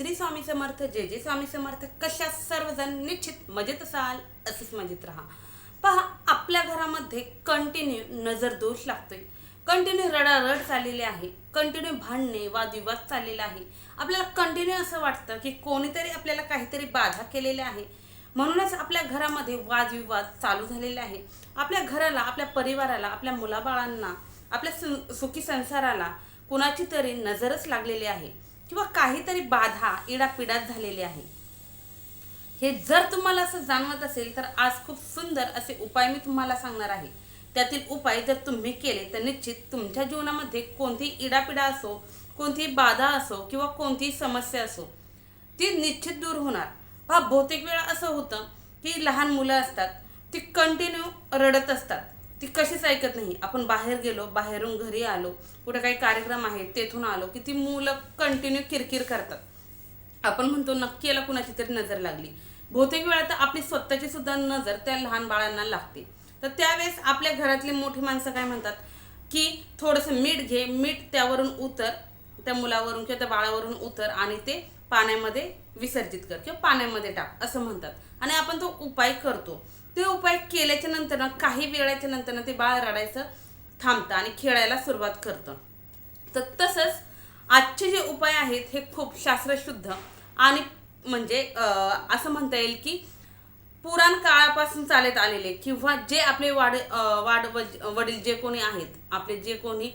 श्री स्वामी समर्थ जे जे स्वामी समर्थ. कशा सर्वजण निश्चित मजेत असाल असंच मजेत राहा. पहा आपल्या घरामध्ये कंटिन्यू नजर दोष लागतोय. कंटिन्यू रडारड चाललेली आहे. कंटिन्यू भांडणे वादविवाद चाललेला आहे. आपल्याला कंटिन्यू असं वाटतं की कोणीतरी आपल्याला काहीतरी बाधा केलेली आहे. म्हणूनच आपल्या घरामध्ये वादविवाद चालू झालेले आहे. आपल्या घराला आपल्या परिवाराला आपल्या मुलाबाळांना आपल्या सु सुखी संसाराला कुणाची तरी नजरच लागलेली आहे. किंवा काहीतरी बाधा इडापिडात झालेली आहे. हे जर तुम्हाला असं जाणवत असेल तर आज खूप सुंदर असे उपाय मी तुम्हाला सांगणार आहे. त्यातील उपाय जर तुम्ही केले तर निश्चित तुमच्या जीवनामध्ये कोणतीही इडापिडा असो कोणतीही बाधा असो किंवा कोणतीही समस्या असो ती निश्चित दूर होणार. पहा बहुतेक वेळा असं होतं की लहान मुलं असतात ती कंटिन्यू रडत असतात. ती कशीच ऐकत नाही. आपण बाहेर गेलो बाहेरून घरी आलो कुठे काही कार्यक्रम आहे तेथून आलो की ती मुलं कंटिन्यू किरकिर करतात. आपण म्हणतो नक्की याला कुणाची तरी नजर लागली. बहुतेक वेळा तर आपली स्वतःची सुद्धा नजर त्या लहान बाळांना लागते. तर त्यावेळेस आपल्या घरातली मोठी माणसं काय म्हणतात की थोडंसं मीठ घे मीठ त्यावरून उतर त्या मुलावरून किंवा त्या बाळावरून उतर आणि ते पाण्यामध्ये विसर्जित कर किंवा पाण्यामध्ये टाक असं म्हणतात. आणि आपण तो उपाय करतो. ते उपाय केल्याच्यानंतर ना काही वेळाच्या नंतर ना ते बाळ रडायचं थांबतं आणि खेळायला सुरुवात करतं. तर तसंच आजचे जे उपाय आहेत हे खूप शास्त्रशुद्ध आणि म्हणजे असं म्हणता येईल की पुराण काळापासून चालत आलेले किंवा जे आपले वाड वाड वडील जे कोणी आहेत आपले जे कोणी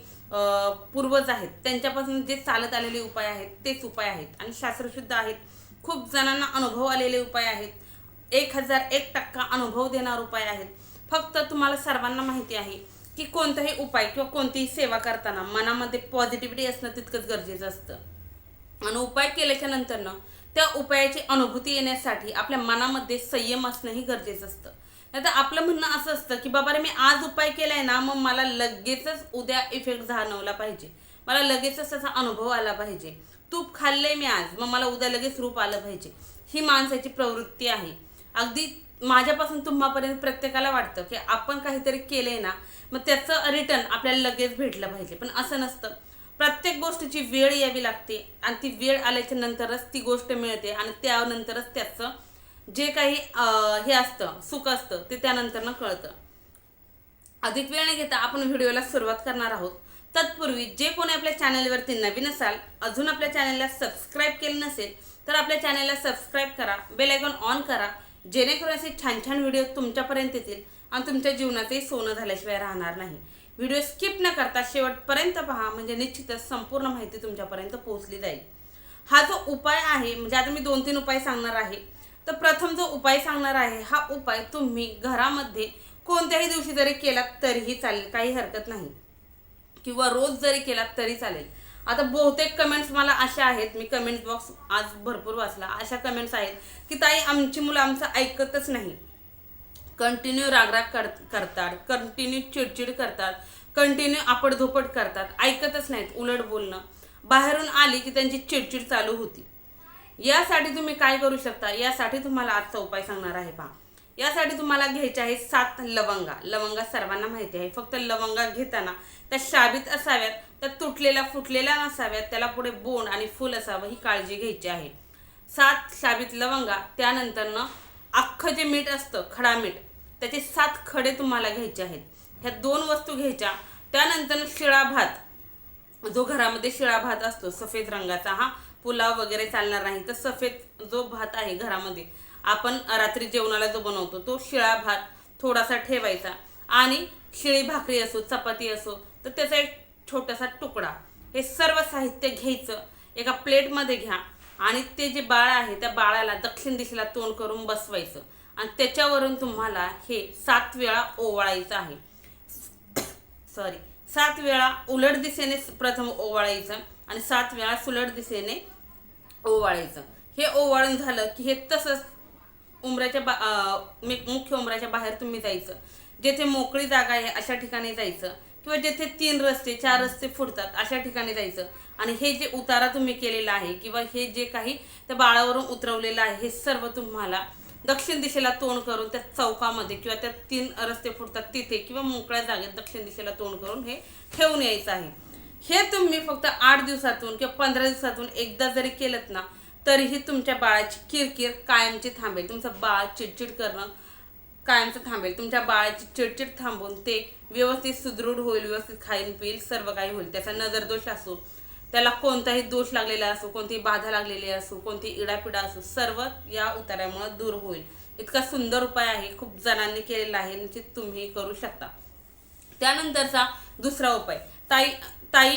पूर्वज आहेत त्यांच्यापासून जे चालत आलेले उपाय आहेत तेच उपाय आहेत. आणि शास्त्रशुद्ध आहेत. खूप जणांना अनुभव आलेले उपाय आहेत. एक हजार एक टक्का अनुभव देणार उपाय आहेत. फक्त तुम्हाला सर्वांना माहिती आहे की कोणताही उपाय किंवा कोणतीही सेवा करताना मनामध्ये पॉझिटिव्हिटी असणं तितकंच गरजेचं असतं. आणि उपाय केल्याच्या नंतरनं त्या उपायाची अनुभूती येण्यासाठी आपल्या मनामध्ये संयम असणंही गरजेचं असतं. नाही तर आपलं म्हणणं असं असतं की बाबा रे मी आज उपाय केलाय ना मग मला लगेचच उद्या इफेक्ट जाणवला पाहिजे. मला लगेचच त्याचा अनुभव आला पाहिजे. तूप खाल्लंय मी आज मग मला उद्या लगेच रूप आलं पाहिजे. ही माणसाची प्रवृत्ती आहे. अगदी माझ्यापासून तुम्हापर्यंत प्रत्येकाला वाटतं की आपण काहीतरी केले ना मग त्याचं रिटर्न आपल्याला लगेच भेटलं पाहिजे. पण असं नसतं. प्रत्येक गोष्टीची वेळ यावी लागते आणि ती वेळ आल्याच्या नंतरच ती गोष्ट मिळते आणि त्यानंतरच त्याचं जे काही हे असतं सुख असतं ते त्यानंतरनं कळतं. अधिक वेळ न घेता आपण व्हिडिओला सुरुवात करणार आहोत. तत्पूर्वी जे कोणी आपल्या चॅनलवरती नवीन असाल अजून आपल्या चॅनलला सबस्क्राईब केलं नसेल तर आपल्या चॅनलला सबस्क्राईब करा बेल आयकॉन ऑन करा जेणेकरून असे छान छान व्हिडिओ तुमच्यापर्यंत येतील आणि तुमच्या जीवनातही सोनं झाल्याशिवाय राहणार नाही. व्हिडिओ स्किप न करता शेवटपर्यंत पहा म्हणजे निश्चितच संपूर्ण माहिती तुमच्यापर्यंत पोहोचली जाईल. हा जो उपाय आहे म्हणजे आता मी दोन तीन उपाय सांगणार आहे. तर प्रथम जो उपाय सांगणार आहे हा उपाय तुम्ही घरामध्ये कोणत्याही दिवशी जरी केलात तरीही चालेल काही हरकत नाही. किंवा रोज जरी केलात तरी चालेल. आता बहुतेक कमेंट्स मला अशा आहेत. मी कमेंट बॉक्स आज भरपूर वाचला. अशा कमेंट्स आहेत की ताई आमची मुलं आमचं ऐकतच नाही. कंटिन्यू रागराग कर करतात. कंटिन्यू चिडचिड करतात. कंटिन्यू आपडधोपट करतात. ऐकतच नाहीत. उलट बोलणं. बाहेरून आली की त्यांची चिडचिड चालू होती. यासाठी तुम्ही काय करू शकता? यासाठी तुम्हाला आजचा उपाय सांगणार आहे पहा. यासाठी तुम्हाला घ्यायचे आहे सात लवंगा. लवंगा सर्वांना माहिती आहे. फक्त लवंगा घेताना त्या शाबीत असाव्यात त्या तुटलेल्या फुटलेल्या नसाव्यात त्याला पुढे बोंड आणि फुल असावं ही काळजी घ्यायची आहे. सात शाबीत लवंगा त्यानंतरनं अख्खं जे मीठ असतं खडा मीठ त्याचे सात खडे तुम्हाला घ्यायचे आहेत. ह्या दोन वस्तू घ्यायच्या. त्यानंतर शिळा भात. जो घरामध्ये शिळा भात असतो सफेद रंगाचा हा पुलाव वगैरे चालणार नाही. तर सफेद जो भात आहे घरामध्ये आपण रात्री जेवणाला जो बनवतो तो शिळा भात थोडासा ठेवायचा. आणि शिळी भाकरी असो चपाती असो तर त्याचा एक छोटासा तुकडा. हे सर्व साहित्य घ्यायचं. एका प्लेटमध्ये घ्या. आणि ते जे बाळ आहे त्या बाळाला दक्षिण दिशेला तोंड करून बसवायचं. आणि त्याच्यावरून तुम्हाला हे सात वेळा ओवाळायचं आहे. सॉरी सात वेळा उलट दिशेने प्रथम ओवाळायचं आणि सात वेळा सुलट दिशेने ओवाळायचं. हे ओवाळून झालं की हे तसंच उमऱ्याच्या बा मुख्य उमऱ्याच्या बाहेर तुम्ही जायचं. जेथे मोकळी जागा आहे अशा ठिकाणी जायचं. किंवा जेथे तीन रस्ते चार रस्ते फुटतात अशा ठिकाणी जायचं. आणि हे जे उतारा तुम्ही केलेला आहे किंवा हे जे काही त्या बाळावरून उतरवलेलं आहे हे सर्व तुम्हाला दक्षिण दिशेला तोंड करून त्या चौकामध्ये किंवा त्या तीन रस्ते फुटतात तिथे किंवा मोकळ्या जागेत दक्षिण दिशेला तोंड करून हे ठेवून यायचं आहे. हे तुम्ही फक्त आठ दिवसातून किंवा पंधरा दिवसातून एकदा जरी केलं ना तरीही तुमच्या बाळाची किरकिर कायमची थांबेल. तुमचं बाळ चिडचिड करणं कायमचं थांबेल. तुमच्या बाळाची चिडचिड थांबून ते व्यवस्थित सुदृढ होईल व्यवस्थित खाईन पिईल सर्व काही होईल. त्याचा नजरदोष असो त्याला कोणताही दोष लागलेला असो कोणतीही बाधा लागलेली असो कोणती इडापिडा असो सर्व या उतार्यामुळे दूर होईल. इतका सुंदर उपाय आहे. खूप जणांनी केलेला आहे. निश्चित तुम्ही करू शकता. त्यानंतरचा दुसरा उपाय. ताई ताई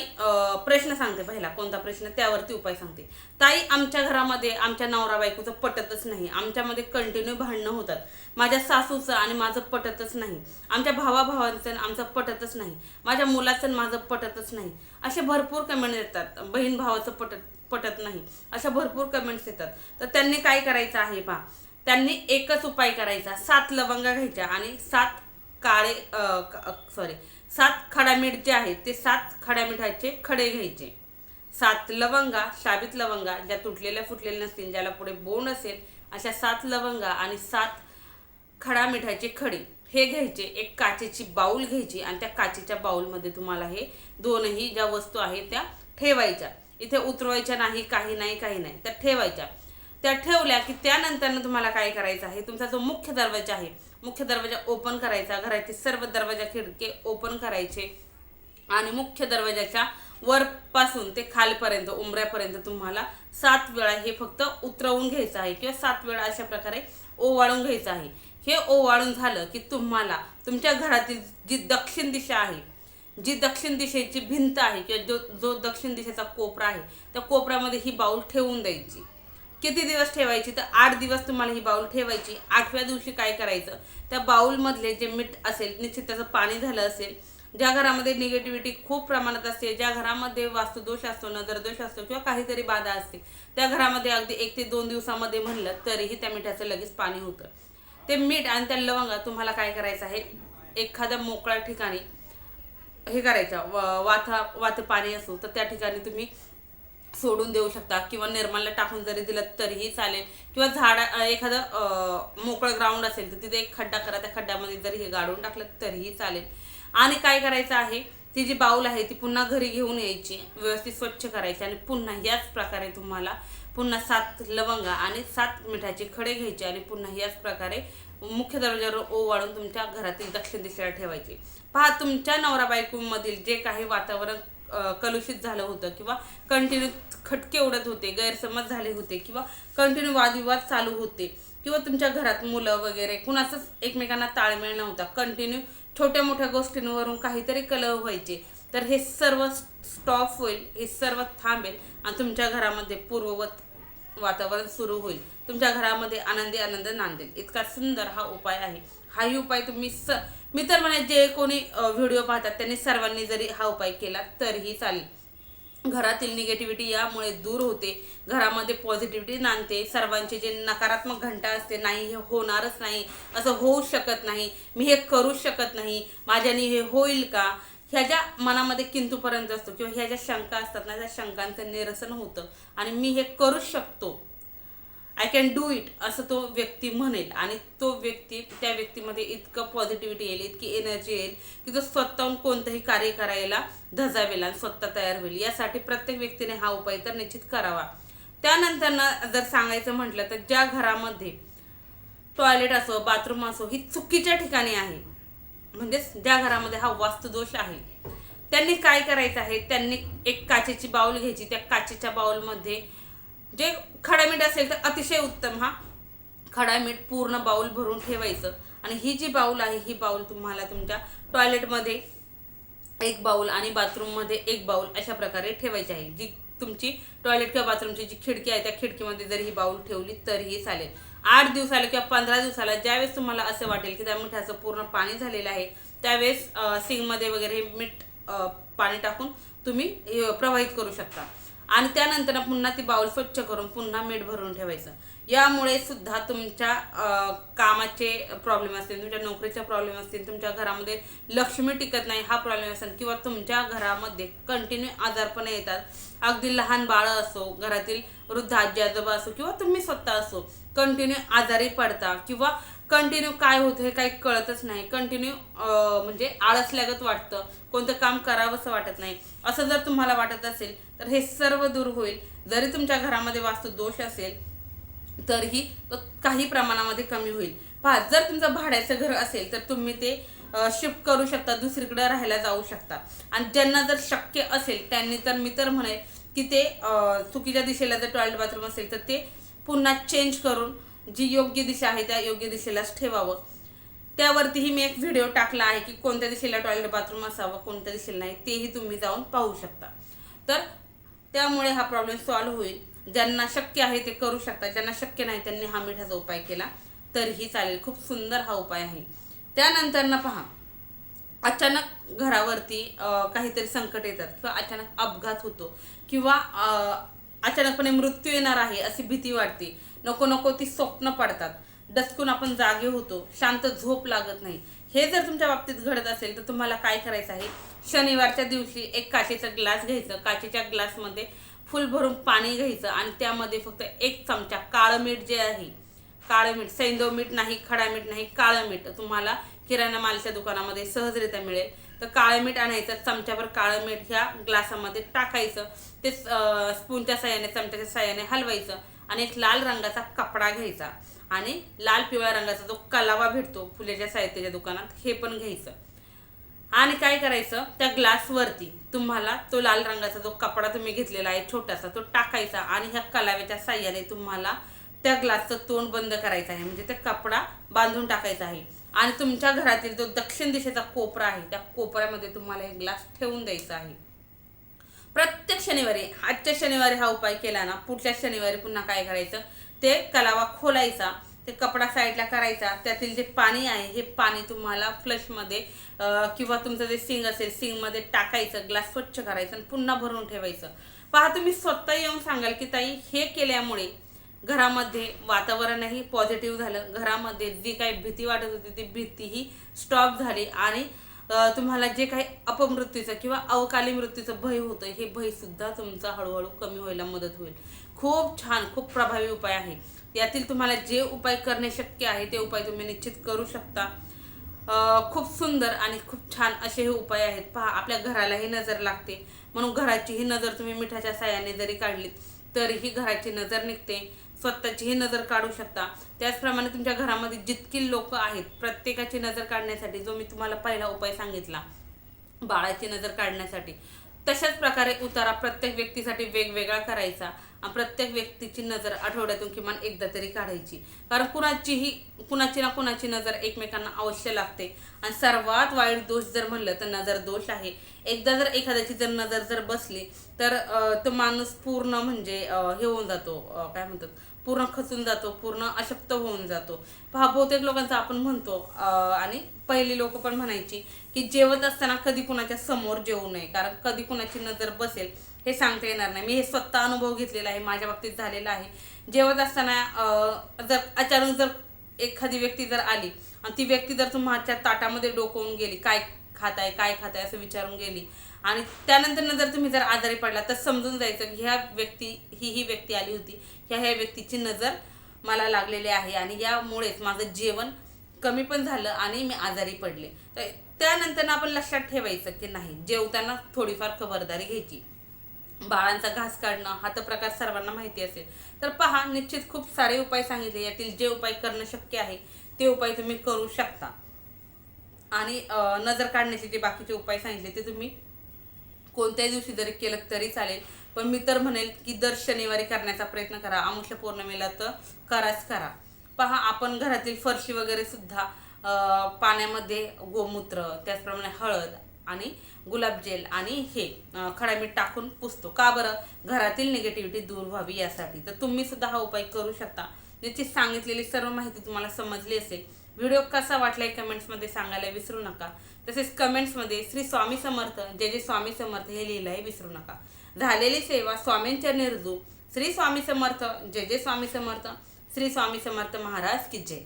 प्रश्न सांगते पहिला. कोणता प्रश्न? त्यावरती उपाय सांगते. ताई आमच्या घरामध्ये आमच्या नवरा बायकोचं पटतच नाही. आमच्यामध्ये कंटिन्यू भांडणं होतात. माझ्या सासूचं आणि माझं पटतच नाही. आमच्या भावाभावांचं आमचं पटतच नाही. माझ्या मुलाचं आणि माझं पटतच नाही. असे भरपूर कमेंट येतात. बहीण भावाचं पटत पटत नाही. अशा भरपूर कमेंट्स येतात. तर त्यांनी काय करायचं आहे पहा. त्यांनी एकच उपाय करायचा. सात लवंगा घ्यायच्या आणि सात काळे सॉरी सात खडा मीठ जे आहेत ते सात खड्या मिठाचे खडे घ्यायचे. सात लवंगा साबित लवंगा ज्या तुटलेल्या फुटलेल्या नसतील ज्याला पुढे बोंड असेल अशा सात लवंगा आणि सात खडा मिठाचे खडे. हे घ्यायचे एक काचेची बाऊल घ्यायची आणि त्या काचेच्या बाऊलमध्ये तुम्हाला हे दोनही ज्या वस्तू आहेत त्या ठेवायच्या. इथे उतरवायच्या नाही काही नाही काही नाही. त्या ठेवायच्या. त्या ठेवल्या की त्यानंतरनं तुम्हाला काय करायचं आहे तुमचा जो मुख्य दरवाजा आहे मुख्य दरवाजा ओपन करायचा. घराचे सर्व दरवाजा खिडके ओपन करायचे. आणि मुख्य दरवाजाच्या वरपासून ते खालपर्यंत उमऱ्यापर्यंत तुम्हाला सात वेळा हे फक्त उतरवून घ्यायचं आहे किंवा सात वेळा अशा प्रकारे ओवाळून घ्यायचं आहे. हे ओवाळून झालं की तुम्हाला तुमच्या घरातील जी दक्षिण दिशा आहे जी दक्षिण दिशेची भिंत आहे किंवा जो जो दक्षिण दिशेचा कोपरा आहे त्या कोपऱ्यामध्ये ही बाऊल ठेवून द्यायची. किती दिवस ठेवायची? तर आठ दिवस तुम्हाला ही बाऊल ठेवायची. आठव्या दिवशी काय करायचं? त्या बाऊलमधले जे मीठ असेल निश्चित त्याचं पाणी झालं असेल ज्या घरामध्ये निगेटिव्हिटी खूप प्रमाणात असते ज्या घरामध्ये वास्तुदोष असतो नजरदोष असतो किंवा काहीतरी बाधा असते त्या घरामध्ये अगदी एक ते दोन दिवसामध्ये म्हणलं तरीही त्या मिठाचं लगेच पाणी होतं. ते मीठ आणि त्या लवंगा तुम्हाला काय करायचं आहे? एखाद्या मोकळ्या ठिकाणी हे करायचं व- वाथा वात पाणी असो तर त्या ठिकाणी तुम्ही सोडून देऊ शकता किंवा निर्मलला टाकून जरी दिलं तरीही चालेल. किंवा झाड एखादं मोकळं ग्राउंड असेल तर तिथे एक खड्डा करा त्या खड्ड्यामध्ये जरी हे गाडून टाकलं तरीही चालेल. आणि काय करायचं आहे ती जी बाऊल आहे ती पुन्हा घरी घेऊन यायची व्यवस्थित स्वच्छ करायची आणि पुन्हा याच प्रकारे तुम्हाला पुन्हा सात लवंगा आणि सात मिठाचे खडे घ्यायचे आणि पुन्हा याच प्रकारे मुख्य दरवाजावर ओवाळून तुमच्या घरातील दक्षिण दिशेला ठेवायची. पहा तुमच्या नवरा बायकोमधील जे काही वातावरण कलुषित झालं होतं किंवा कंटिन्यू खटके उडत होते गैरसमज झाले होते किंवा कंटिन्यू वादविवाद चालू होते किंवा तुमच्या घरात मुलं वगैरे कुणाचंच एकमेकांना ताळमेळ नव्हता. कंटिन्यू छोट्या मोठ्या गोष्टींवरून काहीतरी कलह व्हायचे. तर हे सर्व स्टॉप होईल हे सर्व थांबेल आणि तुमच्या घरामध्ये पूर्ववत वातावरण सुरू होईल. तुमच्या घरामध्ये आनंदी आनंद नांदेल. इतका सुंदर हा उपाय आहे. हाही उपाय तुम्ही स मी तर म्हणे जे कोणी व्हिडिओ पाहतात त्यांनी सर्वांनी जरी हा उपाय केला तरीही चालेल. घरातील निगेटिव्हिटी यामुळे दूर होते. घरामध्ये पॉझिटिव्हिटी नांदते. सर्वांचे जे नकारात्मक घंटा असते नाही हे होणारच नाही असं होऊ शकत नाही. मी हे करूच शकत नाही. माझ्याने हे होईल का? ह्या ज्या मनामध्ये किंतूपर्यंत असतो किंवा ह्या ज्या शंका असतात ना त्या शंकांचं निरसन होतं. आणि मी हे करूच शकतो. आय कॅन डू इट असं तो व्यक्ती म्हणेल. आणि तो व्यक्ती त्या व्यक्तीमध्ये इतकं पॉझिटिव्हिटी येईल इतकी एनर्जी येईल की तो स्वतःहून कोणतंही कार्य करायला धजावेल आणि स्वतः तयार होईल. यासाठी प्रत्येक व्यक्तीने हा उपाय तर निश्चित करावा. त्यानंतर जर सांगायचं म्हटलं तर ज्या घरामध्ये टॉयलेट असो बाथरूम असो ही चुकीच्या ठिकाणी आहे म्हणजेच ज्या घरामध्ये हा वास्तुदोष आहे त्यांनी काय करायचं आहे? त्यांनी एक काचेची बाऊल घ्यायची. त्या काचेच्या बाऊलमध्ये जे खडामीठ असेल तर अतिशय उत्तम हा. खडामीठ पूर्ण बाऊल भरून ठेवायचं. आणि ही जी बाऊल आहे ही बाऊल तुम्हाला तुमच्या टॉयलेटमध्ये एक बाऊल आणि बाथरूममध्ये एक बाऊल अशा प्रकारे ठेवायची आहे. जी तुमची टॉयलेट किंवा बाथरूमची जी खिडकी आहे त्या खिडकीमध्ये जर ही बाऊल ठेवली तरीही चालेल. आठ दिवसाला किंवा पंधरा दिवसाला ज्यावेळेस तुम्हाला असं वाटेल की त्या मिठाचं पूर्ण पाणी झालेलं आहे त्यावेळेस सिंगमध्ये वगैरे हे मीठ पाणी टाकून तुम्ही प्रवाहित करू शकता. आणि त्यानंतर पुन्हा ती बाउल स्वच्छ करून पुन्हा मीठ भरून ठेवायचं. यामुळे सुद्धा तुमच्या कामाचे प्रॉब्लेम असतील तुमच्या नोकरीचे प्रॉब्लेम असतील तुमच्या घरामध्ये लक्ष्मी टिकत नाही हा प्रॉब्लेम असेल किंवा तुमच्या घरामध्ये कंटिन्यू आजारपणे येतात. अगदी लहान बाळं असो घरातील वृद्ध आजी आजोबा असो किंवा तुम्ही स्वतः असो कंटिन्यू आजारी पडता किंवा कंटिन्यू काय होतं हे काही कळतच नाही. कंटिन्यू म्हणजे आळसल्यागत वाटतं. कोणतं काम करावंसं वाटत नाही. असं जर तुम्हाला वाटत असेल तर हे सर्व दूर होईल. जरी तुमच्या घरामध्ये वास्तू दोष असेल तरीही तो काही प्रमाणामध्ये कमी होईल. पहा जर तुमचं भाड्याचं घर असेल तर तुम्ही ते शिफ्ट करू शकता दुसरीकडे राहायला जाऊ शकता. आणि ज्यांना जर शक्य असेल त्यांनी तर मी तर म्हणेल की ते चुकीच्या दिशेला जर टॉयलेट बाथरूम असेल तर ते पुन्हा चेंज करून जी योग्य दिशा आहे त्या योग्य दिशेलाच ठेवावं. त्यावरतीही मी एक व्हिडिओ टाकला आहे की कोणत्या दिशेला टॉयलेट बाथरूम असावं कोणत्या दिशेला नाही तेही तुम्ही जाऊन पाहू शकता. तर त्यामुळे हा प्रॉब्लेम सॉल्व्ह होईल. ज्यांना शक्य आहे ते करू शकतात. ज्यांना शक्य नाही त्यांनी हा मिठाचा उपाय केला तरीही चालेल. खूप सुंदर हा उपाय आहे. त्यानंतर ना पहा. अचानक घरावरती काहीतरी संकट येतात किंवा अचानक अपघात होतो किंवा अचानकपणे मृत्यू येणार आहे अशी भीती वाटते. नको नको ती स्वप्न पडतात. डचकून आपण जागे होतो. शांत झोप लागत नाही. हे जर तुमच्या बाबतीत घडत असेल तर तुम्हाला काय करायचं आहे? शनिवारच्या दिवशी एक काचेचा ग्लास घ्यायचं. काचेच्या ग्लासमध्ये फुल भरून पाणी घ्यायचं आणि त्यामध्ये फक्त एक चमचा काळं मीठ जे आहे काळं मीठ सैंदव मीठ नाही खडा मीठ नाही काळं मीठ तुम्हाला किराणा मालच्या दुकानामध्ये सहजरित्या मिळेल. तर काळं मीठ आणायचं चमच्याभर काळं मीठ ह्या ग्लासामध्ये टाकायचं. ते स्पूनच्या साह्याने चमच्याच्या साह्याने हलवायचं आणि एक लाल रंगाचा कपडा घ्यायचा. आणि लाल पिवळ्या रंगाचा जो कलावा भेटतो फुलेच्या साहित्याच्या दुकानात हे पण घ्यायचं. आणि काय करायचं त्या ग्लासवरती तुम्हाला तो लाल रंगाचा जो कपडा तुम्ही घेतलेला आहे छोटासा तो टाकायचा आणि ह्या कलाव्याच्या साह्याने तुम्हाला त्या ग्लासचं तोंड बंद करायचं आहे. म्हणजे ते कपडा बांधून टाकायचा आहे. आणि तुमच्या घरातील जो दक्षिण दिशेचा कोपरा आहे त्या कोपऱ्यामध्ये तुम्हाला हे ग्लास ठेवून द्यायचा आहे. प्रत्येक शनिवारी आजच्या शनिवारी हा उपाय केला ना पुढच्या शनिवारी पुन्हा काय करायचं ते कलावा खोलायचा ते कपडा साईडला करायचा त्यातील जे पाणी आहे हे पाणी तुम्हाला फ्लशमध्ये किंवा तुमचं जे सिंग असेल सिंगमध्ये टाकायचं ग्लास स्वच्छ करायचं आणि पुन्हा भरून ठेवायचं. पहा तुम्ही स्वतः येऊन सांगाल की ताई हे केल्यामुळे घरामध्ये वातावरणही पॉझिटिव्ह झालं. घरामध्ये जी काही भीती वाटत होती ती भीतीही स्टॉप झाली आणि तुम्हाला जे काही अपमृत्यूचं किंवा अवकाली मृत्यूचं भय होतं हे भय सुद्धा तुमचा हळूहळू कमी व्हायला मदत होईल. खूप छान खूप प्रभावी उपाय आहे. यातील तुम्हाला जे उपाय करणे शक्य आहे ते उपाय तुम्ही निश्चित करू शकता. खूप सुंदर आणि खूप छान असे हे उपाय आहेत. पहा आपल्या घरालाही नजर लागते. म्हणून घराची ही नजर तुम्ही मिठाच्या साह्याने जरी काढली तरीही घराची नजर निघते. स्वतःचीही नजर काढू शकता. त्याचप्रमाणे तुमच्या घरामध्ये जितकी लोक आहेत प्रत्येकाची नजर काढण्यासाठी जो मी तुम्हाला पहिला उपाय सांगितला बाळाची नजर काढण्यासाठी तशाच प्रकारे उतारा प्रत्येक व्यक्तीसाठी वेगवेगळा करायचा. प्रत्येक व्यक्तीची नजर आठवड्यातून किमान एकदा तरी काढायची. कारण कुणाचीही कुणाची ना कुणाची नजर एकमेकांना अवश्य लागते. आणि सर्वात वाईट दोष जर म्हणलं तर नजर दोष आहे. एकदा जर एखाद्याची जर नजर जर बसली तर तो माणूस पूर्ण म्हणजे हे होऊन जातो. काय म्हणतात? पूर्ण खचून जातो पूर्ण अशक्त होऊन जातो. पहा बहुतेक लोकांचं आपण म्हणतो आणि पहिली लोक पण म्हणायची की जेवत असताना कधी कुणाच्या समोर जेवू नये. कारण कधी कुणाची नजर बसेल हे सांगता येणार नाही. मी हे स्वतः अनुभव घेतलेला आहे माझ्या बाबतीत झालेला आहे. जेवत असताना जर अचानक जर एखादी व्यक्ती जर आली आणि ती व्यक्ती जर तुम्हाच्या ताटामध्ये डोकवून गेली काय खाताय काय खाताय असं विचारून गेली आणि त्यानंतर जर तुम्ही जर आजारी पडला तर समजून जायचं की ह्या व्यक्ती ही ही व्यक्ती आली होती. ह्या ह्या व्यक्तीची नजर मला लागलेली आहे आणि यामुळेच माझं जेवण कमी पण झालं आणि मी आजारी पडले. तर त्यानंतर आपण लक्षात ठेवायचं की नाही जेवताना थोडीफार खबरदारी घ्यायची. बाळांचा घास काढणं हा तर प्रकार सर्वांना माहिती असेल. तर पहा निश्चित खूप सारे उपाय सांगितले. यातील जे उपाय करणं शक्य आहे ते उपाय तुम्ही करू शकता. आणि नजर काढण्याचे जे बाकीचे उपाय सांगितले ते तुम्ही कोणत्याही दिवशी जरी केलं तरी चालेल. पण मी तर म्हणेल की दर शनिवारी करण्याचा प्रयत्न करा. अमुष्य पौर्णिमेला तर कराच करा. पहा आपण घरातील फरशी वगैरे सुद्धा पाण्यामध्ये गोमूत्र त्याचप्रमाणे हळद आणि गुलाबजेल आणि हे खडा मीठ टाकून पुसतो. का बरं? घरातील निगेटिव्हिटी दूर व्हावी यासाठी. तर तुम्ही सुद्धा हा उपाय करू शकता. ज्याची सांगितलेली सर्व माहिती तुम्हाला समजली असेल. व्हिडिओ कसा वाटलाय कमेंट्समध्ये सांगायला विसरू नका. तसेच कमेंट्समध्ये श्री स्वामी समर्थ जय जे स्वामी समर्थ हे लिहिलंही विसरू नका. झालेली सेवा स्वामींच्या निर्जू. श्री स्वामी समर्थ जय जय स्वामी समर्थ. श्री स्वामी समर्थ महाराज की जय.